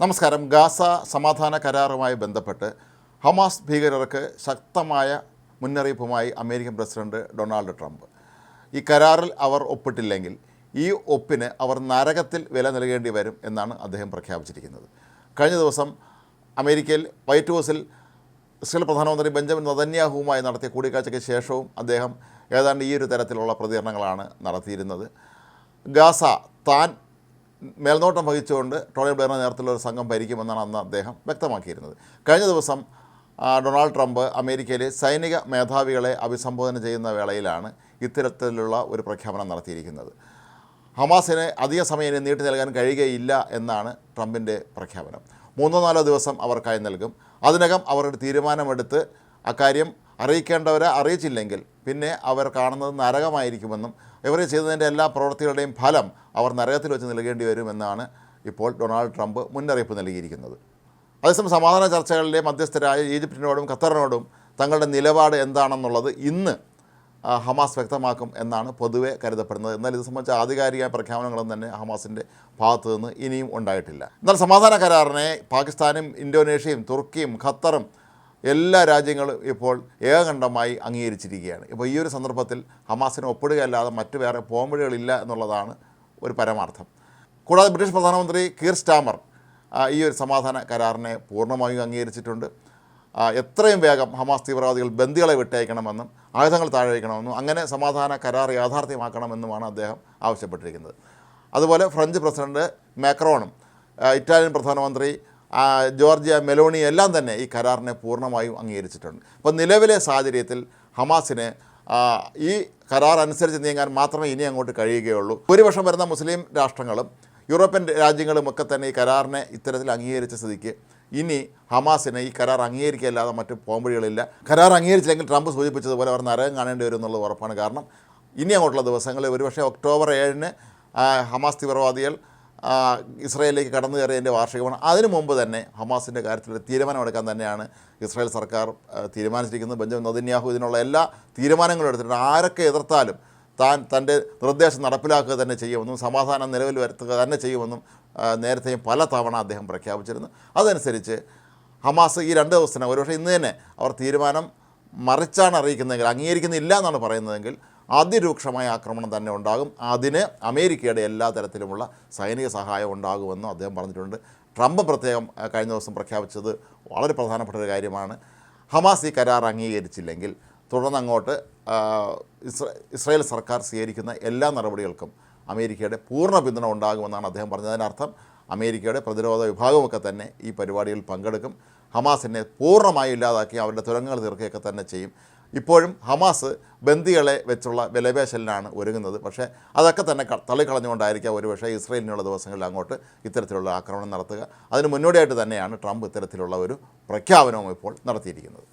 നമസ്കാരം. ഗാസ സമാധാന കരാറുമായി ബന്ധപ്പെട്ട് ഹമാസ് ഭീകരർക്ക് ശക്തമായ മുന്നറിയിപ്പുമായി അമേരിക്കൻ പ്രസിഡന്റ് ഡൊണാൾഡ് ട്രംപ്. ഈ കരാറിൽ അവർ ഒപ്പിട്ടില്ലെങ്കിൽ ഈ ഒപ്പിന് അവർ നരകത്തിൽ വില നൽകേണ്ടി വരും എന്നാണ് അദ്ദേഹം പ്രഖ്യാപിച്ചിരിക്കുന്നത്. കഴിഞ്ഞ ദിവസം അമേരിക്കയിൽ വൈറ്റ് ഹൗസിൽ ഇസ്രയേൽ പ്രധാനമന്ത്രി ബെഞ്ചമിൻ നദന്യാഹുവുമായി നടത്തിയ കൂടിക്കാഴ്ചയ്ക്ക് ശേഷവും അദ്ദേഹം ഏതാണ്ട് ഈ ഒരു തരത്തിലുള്ള പ്രതികരണങ്ങളാണ് നടത്തിയിരുന്നത്. ഗാസ താൻ മേൽനോട്ടം വഹിച്ചുകൊണ്ട് ടോണി ബ്ലെയറിന്റെ നേതൃത്വത്തിലുള്ള ഒരു സംഘം ഭരിക്കുമെന്നാണ് അന്ന് അദ്ദേഹം വ്യക്തമാക്കിയിരുന്നത്. കഴിഞ്ഞ ദിവസം ഡൊണാൾഡ് ട്രംപ് അമേരിക്കയിലെ സൈനിക മേധാവികളെ അഭിസംബോധന ചെയ്യുന്ന വേളയിലാണ് ഇത്തരത്തിലുള്ള ഒരു പ്രഖ്യാപനം നടത്തിയിരിക്കുന്നത്. ഹമാസിന് അധിക സമയം ഇനി നീട്ടി നൽകാൻ കഴിയുകയില്ല എന്നാണ് ട്രംപിന്റെ പ്രഖ്യാപനം. മൂന്നോ നാലോ ദിവസം അവർക്കായി നൽകും. അതിനകം അവരുടെ തീരുമാനമെടുത്ത് അക്കാര്യം അറിയിക്കേണ്ടവരെ അറിയിച്ചില്ലെങ്കിൽ പിന്നെ അവർ കാണുന്നത് നരകമായിരിക്കുമെന്നും ഇവർ ചെയ്തതിന്റെ എല്ലാ പ്രവൃത്തികളുടെയും ഫലം അവർ നരകത്തിൽ വെച്ച് നൽകേണ്ടി വരുമെന്നാണ് ഇപ്പോൾ ഡൊണാൾഡ് ട്രംപ് മുന്നറിയിപ്പ് നൽകിയിരിക്കുന്നത്. അതേസമയം സമാധാന ചർച്ചകളിലെ മധ്യസ്ഥരായ ഈജിപ്തിനോടും ഖത്തറിനോടും തങ്ങളുടെ നിലപാട് എന്താണെന്നുള്ളത് ഇന്ന് ഹമാസ് വ്യക്തമാക്കും എന്നാണ് പൊതുവെ കരുതപ്പെടുന്നത്. എന്നാൽ ഇത് സംബന്ധിച്ച ആധികാരിക പ്രഖ്യാപനങ്ങളൊന്നും തന്നെ ഹമാസിന്റെ ഭാഗത്തു നിന്ന് ഇനിയും ഉണ്ടായിട്ടില്ല. എന്നാൽ സമാധാന കരാറിനെ പാകിസ്ഥാനും ഇന്തോനേഷ്യയും തുർക്കിയും ഖത്തറും എല്ലാ രാജ്യങ്ങളും ഇപ്പോൾ ഏകകണ്ഠമായി അംഗീകരിച്ചിരിക്കുകയാണ്. ഇപ്പോൾ ഈ ഒരു സന്ദർഭത്തിൽ ഹമാസിനെ ഒപ്പിടുകയല്ലാതെ മറ്റു വേറെ പോംവഴികളില്ല എന്നുള്ളതാണ് ഒരു പരമാർത്ഥം. കൂടാതെ ബ്രിട്ടീഷ് പ്രധാനമന്ത്രി കീർ സ്റ്റാമർ ഈ ഒരു സമാധാന കരാറിനെ പൂർണമായും അംഗീകരിച്ചിട്ടുണ്ട്. എത്രയും വേഗം ഹമാസ് തീവ്രവാദികൾ ബന്ദികളെ വിട്ടയക്കണമെന്നും ആയുധങ്ങൾ താഴെ വയ്ക്കണമെന്നും അങ്ങനെ സമാധാന കരാർ യാഥാർത്ഥ്യമാക്കണമെന്നുമാണ് അദ്ദേഹം ആവശ്യപ്പെട്ടിരിക്കുന്നത്. അതുപോലെ ഫ്രഞ്ച് പ്രസിഡന്റ് മാക്രോണും ഇറ്റാലിയൻ പ്രധാനമന്ത്രി ജോർജിയ മെലോണി എല്ലാം തന്നെ ഈ കരാറിനെ പൂർണമായും അംഗീകരിച്ചിട്ടുണ്ട്. അപ്പോൾ നിലവിലെ സാഹചര്യത്തിൽ ഹമാസിന് ഈ കരാർ അനുസരിച്ച് നീങ്ങാൻ മാത്രമേ ഇനി അങ്ങോട്ട് കഴിയുകയുള്ളൂ. ഭൂരിപക്ഷം വരുന്ന മുസ്ലിം രാഷ്ട്രങ്ങളും യൂറോപ്യൻ രാജ്യങ്ങളും ഒക്കെ തന്നെ ഈ കരാറിനെ ഇത്തരത്തിൽ അംഗീകരിച്ച സ്ഥിതിക്ക് ഇനി ഹമാസിനെ ഈ കരാർ അംഗീകരിക്കുകയല്ലാതെ മറ്റു പോംവഴികളില്ല. കരാർ അംഗീകരിച്ചില്ലെങ്കിൽ ട്രംപ് സൂചിപ്പിച്ചതുപോലെ അവർ നരകം കാണേണ്ടി വരും എന്നുള്ളത് ഉറപ്പാണ്. കാരണം ഇനി അങ്ങോട്ടുള്ള ദിവസങ്ങളിൽ ഒരുപക്ഷെ ഒക്ടോബർ ഏഴിന് ഹമാസ് തീവ്രവാദികൾ ഇസ്രായേലിലേക്ക് കടന്നു കയറിയതിന്റെ വാർഷികമാണ്. അതിനു മുമ്പ് തന്നെ ഹമാസിന്റെ കാര്യത്തിൽ തീരുമാനമെടുക്കാൻ തന്നെയാണ് ഇസ്രായേൽ സർക്കാർ തീരുമാനിച്ചിരിക്കുന്നത്. ബെഞ്ചമിൻ നദിന്യാഹു ഇതിനുള്ള എല്ലാ തീരുമാനങ്ങളും എടുത്തിട്ടുണ്ട്. ആരൊക്കെ എതിർത്താലും താൻ തന്റെ നിർദ്ദേശം നടപ്പിലാക്കുക തന്നെ ചെയ്യുമെന്നും സമാധാനം നിലവിൽ വരുത്തുക തന്നെ ചെയ്യുമെന്നും നേരത്തെയും പല തവണ അദ്ദേഹം പ്രഖ്യാപിച്ചിരുന്നു. അതനുസരിച്ച് ഹമാസ് ഈ രണ്ട് ദിവസത്തിനകം ഒരുപക്ഷെ ഇന്ന് തന്നെ അവർ തീരുമാനം മറിച്ചാണ് അറിയിക്കുന്നതെങ്കിൽ അംഗീകരിക്കുന്നില്ല എന്നാണ് പറയുന്നതെങ്കിൽ അതിരൂക്ഷമായ ആക്രമണം തന്നെ ഉണ്ടാകും. അതിന് അമേരിക്കയുടെ എല്ലാ തരത്തിലുമുള്ള സൈനിക സഹായം ഉണ്ടാകുമെന്നും അദ്ദേഹം പറഞ്ഞിട്ടുണ്ട്. ട്രംപ് പ്രത്യേകം കഴിഞ്ഞ ദിവസം പ്രഖ്യാപിച്ചത് വളരെ പ്രധാനപ്പെട്ട ഒരു കാര്യമാണ്. ഹമാസ് ഈ കരാർ അംഗീകരിച്ചില്ലെങ്കിൽ തുടർന്ന് അങ്ങോട്ട് ഇസ്രയേൽ സർക്കാർ സ്വീകരിക്കുന്ന എല്ലാ നടപടികൾക്കും അമേരിക്കയുടെ പൂർണ പിന്തുണ ഉണ്ടാകുമെന്നാണ് അദ്ദേഹം പറഞ്ഞത്. അതിനർത്ഥം അമേരിക്കയുടെ പ്രതിരോധ വിഭാഗമൊക്കെ തന്നെ ഈ പരിപാടിയിൽ പങ്കെടുക്കും. ഹമാസിനെ പൂർണമായി ഇല്ലാതാക്കി അവരുടെ തുരങ്കങ്ങൾ തീർക്കുകയൊക്കെ തന്നെ ചെയ്യും. ഇപ്പോഴും ഹമാസ് ബന്ദികളെ വെച്ചുള്ള വിലപേശലിനാണ് ഒരുങ്ങുന്നത്. പക്ഷേ അതൊക്കെ തന്നെ തള്ളിക്കളഞ്ഞുകൊണ്ടായിരിക്കാം ഒരുപക്ഷേ ഇസ്രയേലിനുള്ള ദിവസങ്ങളിൽ അങ്ങോട്ട് ഇത്തരത്തിലുള്ള ആക്രമണം നടത്തുക. അതിന് മുന്നോടിയായിട്ട് തന്നെയാണ് ട്രംപ് ഇത്തരത്തിലുള്ള ഒരു പ്രഖ്യാപനവും ഇപ്പോൾ നടത്തിയിരിക്കുന്നത്.